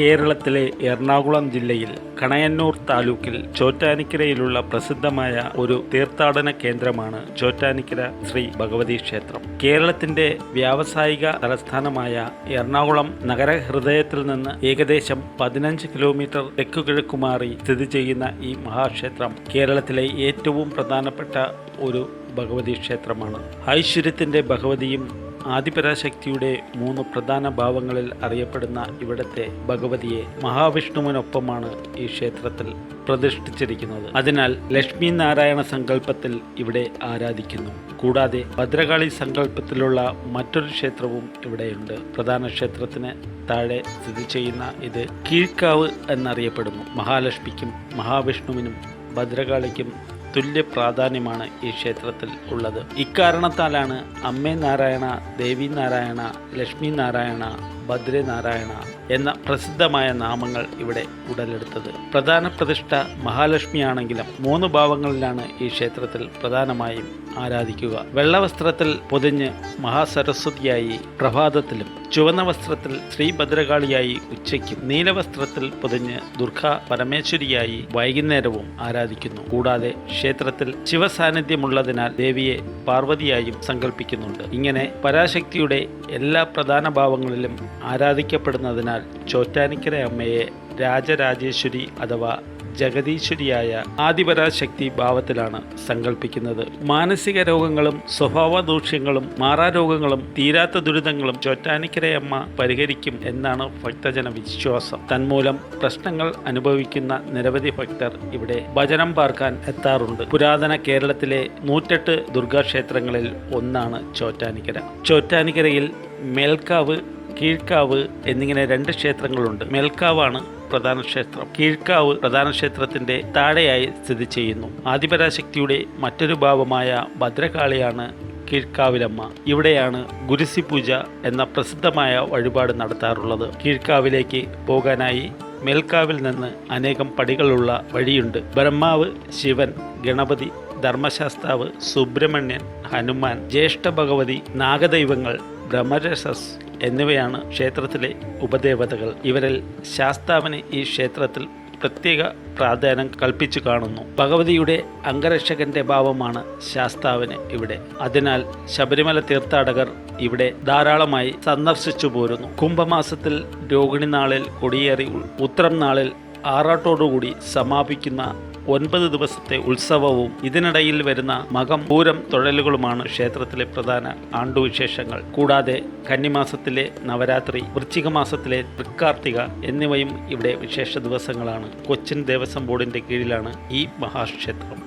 കേരളത്തിലെ എറണാകുളം ജില്ലയിൽ കണയന്നൂർ താലൂക്കിൽ ചോറ്റാനിക്കരയിലുള്ള പ്രസിദ്ധമായ ഒരു തീർത്ഥാടന കേന്ദ്രമാണ് ചോറ്റാനിക്കര ശ്രീ ഭഗവതി ക്ഷേത്രം. കേരളത്തിന്റെ വ്യാവസായിക തലസ്ഥാനമായ എറണാകുളം നഗരഹൃദയത്തിൽ നിന്ന് ഏകദേശം പതിനഞ്ച് കിലോമീറ്റർ തെക്കുകിഴക്കുമാറി സ്ഥിതി ചെയ്യുന്ന ഈ മഹാക്ഷേത്രം കേരളത്തിലെ ഏറ്റവും പ്രധാനപ്പെട്ട ഒരു ഭഗവതി ക്ഷേത്രമാണ്. ഐശ്വര്യത്തിന്റെ ഭഗവതിയും ആദിപരാശക്തിയുടെ മൂന്ന് പ്രധാന ഭാവങ്ങളിൽ അറിയപ്പെടുന്ന ഇവിടത്തെ ഭഗവതിയെ മഹാവിഷ്ണുവിനൊപ്പമാണ് ഈ ക്ഷേത്രത്തിൽ പ്രതിഷ്ഠിച്ചിരിക്കുന്നത്. അതിനാൽ ലക്ഷ്മി നാരായണ സങ്കല്പത്തിൽ ഇവിടെ ആരാധിക്കുന്നു. കൂടാതെ ഭദ്രകാളി സങ്കല്പത്തിലുള്ള മറ്റൊരു ക്ഷേത്രവും ഇവിടെയുണ്ട്. പ്രധാന ക്ഷേത്രത്തിന് താഴെ സ്ഥിതി ചെയ്യുന്ന ഇത് കീഴ്ക്കാവ് എന്നറിയപ്പെടുന്നു. മഹാലക്ഷ്മിക്കും മഹാവിഷ്ണുവിനും ഭദ്രകാളിക്കും തുല്യ പ്രാധാന്യമാണ് ഈ ക്ഷേത്രത്തിൽ ഉള്ളത്. ഇക്കാരണത്താലാണ് അമ്മേ നാരായണ ദേവി നാരായണ ലക്ഷ്മി നാരായണ ഭദ്രേ നാരായണ എന്ന പ്രസിദ്ധമായ നാമങ്ങൾ ഇവിടെ ഉടലെടുത്തത്. പ്രധാന പ്രതിഷ്ഠ മഹാലക്ഷ്മിയാണെങ്കിലും മൂന്ന് ഭാവങ്ങളിലാണ് ഈ ക്ഷേത്രത്തിൽ പ്രധാനമായും ആരാധിക്കുക. വെള്ളവസ്ത്രത്തിൽ പൊതിഞ്ഞ് മഹാസരസ്വതിയായി പ്രഭാതത്തിലും ചുവന്ന വസ്ത്രത്തിൽ ശ്രീ ഭദ്രകാളിയായി ഉച്ചയ്ക്കും നീലവസ്ത്രത്തിൽ പൊതിഞ്ഞ് ദുർഗ പരമേശ്വരിയായി വൈകുന്നേരവും ആരാധിക്കുന്നു. കൂടാതെ ക്ഷേത്രത്തിൽ ശിവസാന്നിധ്യമുള്ളതിനാൽ ദേവിയെ പാർവതിയായും സങ്കല്പിക്കുന്നുണ്ട് ഇങ്ങനെ പരാശക്തിയുടെ എല്ലാ പ്രധാന ഭാവങ്ങളിലും ആരാധിക്കപ്പെടുന്നതിനാൽ ചോറ്റാനിക്കര അമ്മയെ രാജരാജേശ്വരി അഥവാ ജഗതീശ്വരിയായ ആദിപരാശക്തി ഭാവത്തിലാണ് സങ്കല്പിക്കുന്നത് മാനസിക രോഗങ്ങളും സ്വഭാവ ദൂഷ്യങ്ങളും മാറാരോഗങ്ങളും തീരാത്ത ദുരിതങ്ങളും ചോറ്റാനിക്കരയമ്മ പരിഹരിക്കും എന്നാണ് ഭക്തജന വിശ്വാസം. തന്മൂലം പ്രശ്നങ്ങൾ അനുഭവിക്കുന്ന നിരവധി ഭക്തർ ഇവിടെ ഭജനം പാർക്കാൻ എത്താറുണ്ട്. പുരാതന കേരളത്തിലെ നൂറ്റെട്ട് ദുർഗാക്ഷേത്രങ്ങളിൽ ഒന്നാണ് ചോറ്റാനിക്കര. ചോറ്റാനിക്കരയിൽ മേൽക്കാവ് കീഴ്ക്കാവ് എന്നിങ്ങനെ രണ്ട് ക്ഷേത്രങ്ങളുണ്ട്. മേൽക്കാവാണ് പ്രധാന ക്ഷേത്രം. കീഴ്ക്കാവ് പ്രധാന ക്ഷേത്രത്തിന്റെ താഴെയായി സ്ഥിതി ചെയ്യുന്നു. ആദിപരാശക്തിയുടെ മറ്റൊരു ഭാവമായ ഭദ്രകാളിയാണ് കീഴ്ക്കാവിലമ്മ. ഇവിടെയാണ് ഗുരുസി പൂജ എന്ന പ്രസിദ്ധമായ വഴിപാട് നടത്താറുള്ളത്. കീഴ്ക്കാവിലേക്ക് പോകാനായി മേൽക്കാവിൽ നിന്ന് അനേകം പടികളുള്ള വഴിയുണ്ട്. ബ്രഹ്മാവ് ശിവൻ ഗണപതി ധർമ്മശാസ്താവ് സുബ്രഹ്മണ്യൻ ഹനുമാൻ ജ്യേഷ്ഠ ഭഗവതി നാഗദൈവങ്ങൾ ബ്രഹ്മരസസ് എന്നിവയാണ് ക്ഷേത്രത്തിലെ ഉപദേവതകൾ. ഇവരിൽ ശാസ്താവിന് ഈ ക്ഷേത്രത്തിൽ പ്രത്യേക പ്രാധാന്യം കൽപ്പിച്ചു കാണുന്നു. ഭഗവതിയുടെ അംഗരക്ഷകന്റെ ഭാവമാണ് ശാസ്താവിന് ഇവിടെ. അതിനാൽ ശബരിമല തീർത്ഥാടകർ ഇവിടെ ധാരാളമായി സന്ദർശിച്ചു പോരുന്നു. കുംഭമാസത്തിൽ രോഹിണി നാളിൽ കൊടിയേറി ഉത്രം നാളിൽ ആറാട്ടോടുകൂടി സമാപിക്കുന്ന ഒൻപത് ദിവസത്തെ ഉത്സവവും ഇതിനിടയിൽ വരുന്ന മകം പൂരം തൊഴലുകളുമാണ് ക്ഷേത്രത്തിലെ പ്രധാന ആണ്ടുവിശേഷങ്ങൾ. കൂടാതെ കന്നിമാസത്തിലെ നവരാത്രി വൃശ്ചിക മാസത്തിലെ തൃക്കാർത്തിക എന്നിവയും ഇവിടെ വിശേഷ ദിവസങ്ങളാണ്. കൊച്ചിൻ ദേവസ്വം ബോർഡിന്റെ കീഴിലാണ് ഈ മഹാക്ഷേത്രം.